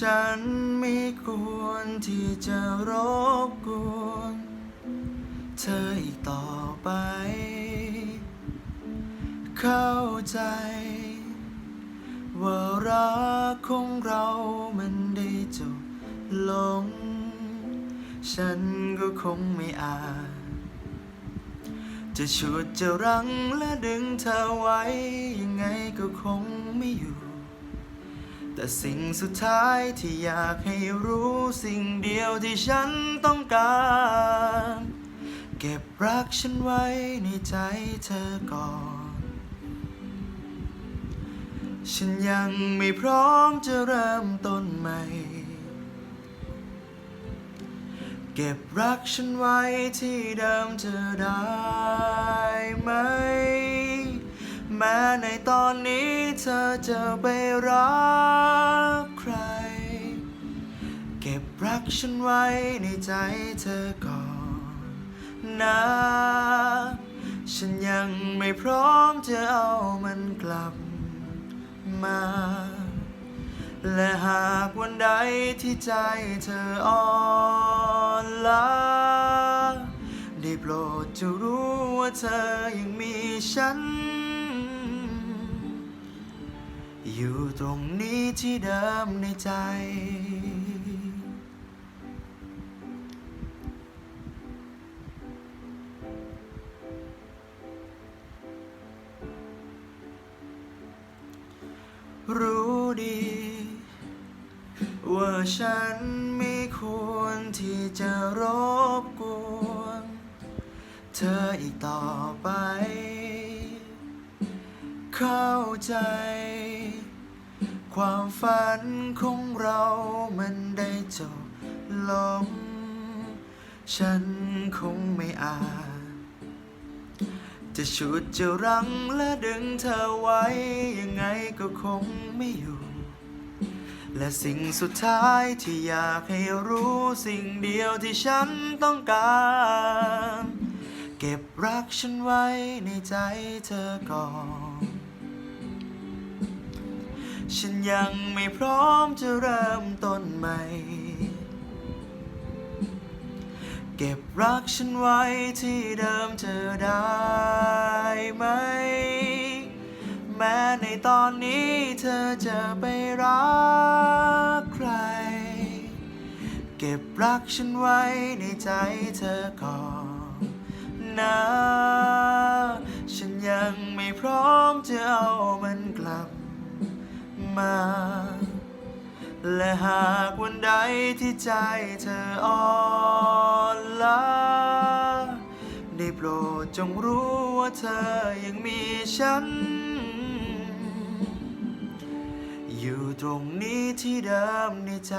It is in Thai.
ฉันไม่ควรที่จะรบกวน เธออีกต่อไป เข้าใจ ว่ารักของเรามันได้จบลง ฉันก็คงไม่อาจ จะฉุดจะรั้งและดึงเธอไว้ ยังไงก็คงไม่อยู่ แต่สิ่งสุดท้ายที่อยากให้รู้สิ่งเดียวที่ฉันต้องการ เก็บรักฉันไว้ในใจเธอก่อน ฉันยังไม่พร้อมจะเริ่มต้นใหม่ เก็บรักฉันไว้ที่เดิมเธอได้ไหม แม้ในตอนนี้ เธอจะไปรักใคร เก็บรักฉันไว้ในใจเธอก่อนนะ ฉันยังไม่พร้อมจะเอามันกลับมา และหากวันใดที่ใจเธออ่อนล้าได้โปรดจะรู้ว่าเธอยังมีฉัน อยู่ตรงนี้ที่เดิมในใจ รู้ดี ว่าฉันไม่ควรที่จะรบกวน เธออีกต่อไป เข้าใจ ความฝันของเรามันได้จบลง ฉันคงไม่อาจ จะฉุดจะรั้งและดึงเธอไว้ ยังไงก็คงไม่อยู่ และสิ่งสุดท้ายที่อยากให้รู้สิ่งเดียวที่ฉันต้องการ เก็บรักฉันไว้ในใจเธอก่อน ฉันยังไม่พร้อมจะเริ่มต้นใหม่ เก็บรักฉันไว้ที่เดิมเธอได้ไหม แม้ในตอนนี้เธอจะไปรักใคร เก็บรักฉันไว้ในใจเธอก่อน มา และหากวันใดที่ใจเธออ่อนล้าได้โปรดจงรู้ว่าเธอยังมีฉัน อยู่ตรงนี้ที่เดิมในใจ